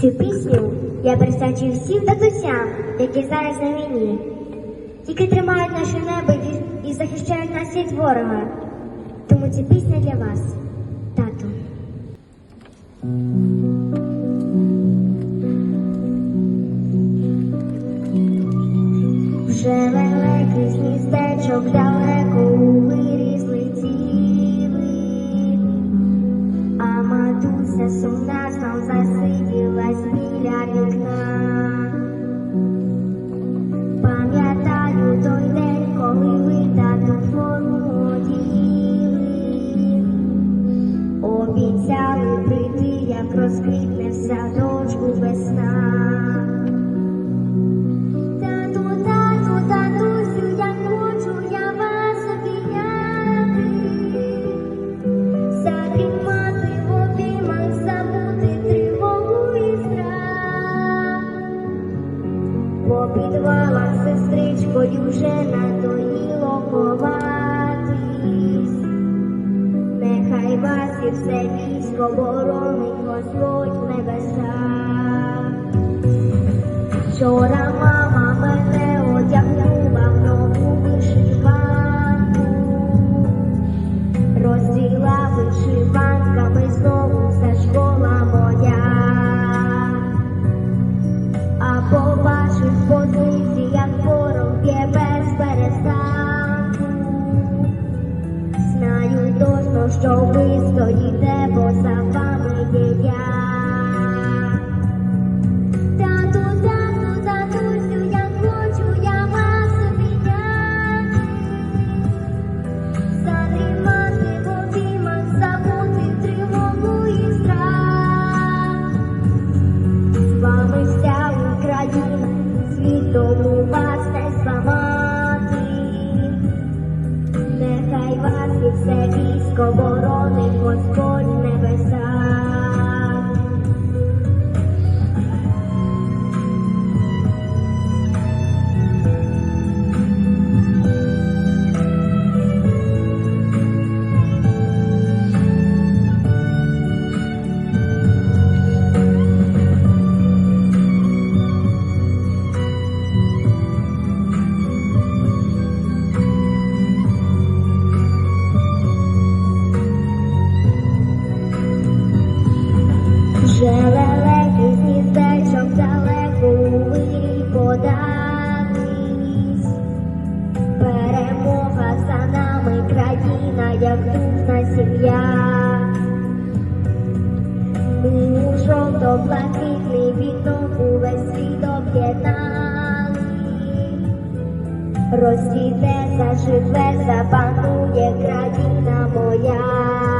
Цю пісню я присвячую всім татусям, які зараз на війні, які тримають наше небо і, захищають нас від ворога. Тому ця пісня для вас, тату. Вже великий з містечок далеко виріс обіцяли прийти, як розквітне в садочку весна. Військо боронить Господь в небесах. Вчора все військо боронить Господь в небесах. Як дружна сім'я. У жовто-блакитний вікно увесь світ об'єднали. Розцвіте, заживе, запанує країна моя.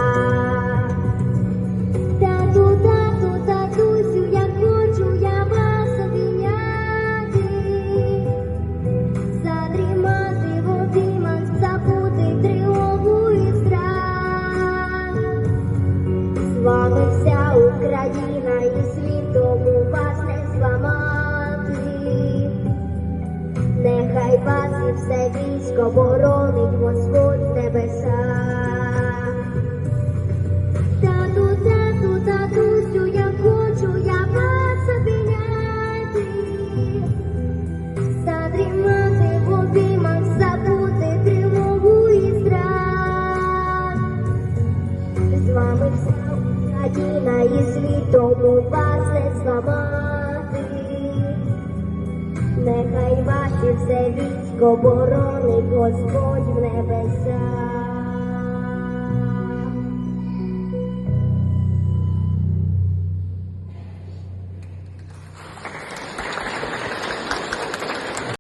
Україна і світ тому вас не зламати. Нехай вас і все військо боронить Господь в Україна і світом у вас не зламати. Нехай ваші все військо боронить Господь в небесах.